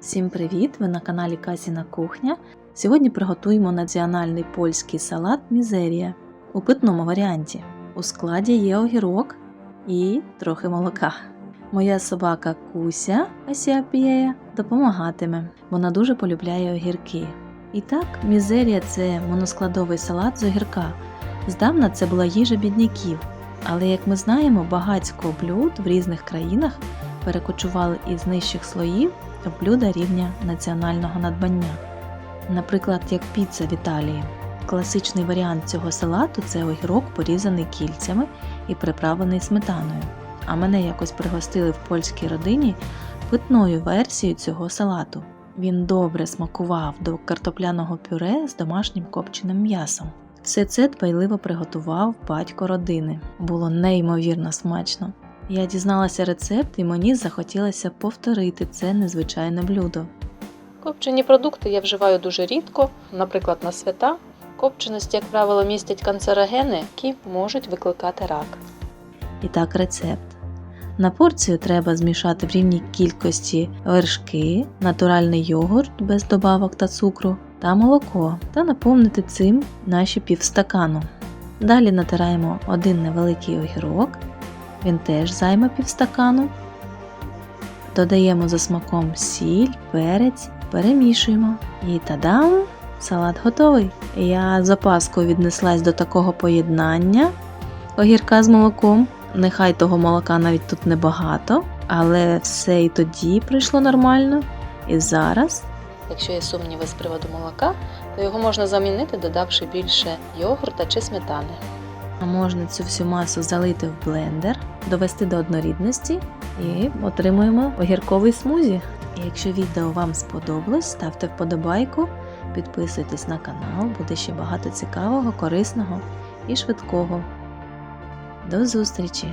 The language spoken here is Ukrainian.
Всім привіт! Ви на каналі Касіна Кухня. Сьогодні приготуємо національний польський салат Мізерія у питному варіанті. У складі є огірок і трохи молока. Моя собака Куся Асіапієя допомагатиме. Вона дуже полюбляє огірки. І так, мізерія це моноскладовий салат з огірка. Здавна це була їжа бідняків, але як ми знаємо, багатько блюд в різних країнах перекочували із нижчих слоїв в блюда рівня національного надбання. Наприклад, як піца в Італії. Класичний варіант цього салату це огірок, порізаний кільцями і приправлений сметаною. А мене якось пригостили в польській родині питною версією цього салату. Він добре смакував до картопляного пюре з домашнім копченим м'ясом. Все це дбайливо приготував батько родини. Було неймовірно смачно. Я дізналася рецепт і мені захотілося повторити це незвичайне блюдо. Копчені продукти я вживаю дуже рідко, наприклад, на свята. Копченості, як правило, містять канцерогени, які можуть викликати рак. І так рецепт. На порцію треба змішати в рівній кількості вершки, натуральний йогурт без добавок та цукру та молоко та наповнити цим наші півстакану. Далі натираємо один невеликий огірок, він теж займе півстакану. Додаємо за смаком сіль, перець, перемішуємо і тадам! Салат готовий. Я з опаскою віднеслась до такого поєднання огірка з молоком. Нехай того молока навіть тут небагато, але все і тоді прийшло нормально. І зараз Якщо є сумніви з приводу молока, то його можна замінити, додавши більше йогурта чи сметани. Можна цю всю масу залити в блендер, довести до однорідності і отримуємо огірковий смузі. Якщо відео вам сподобалось, ставте вподобайку, підписуйтесь на канал, буде ще багато цікавого, корисного і швидкого. До зустрічі!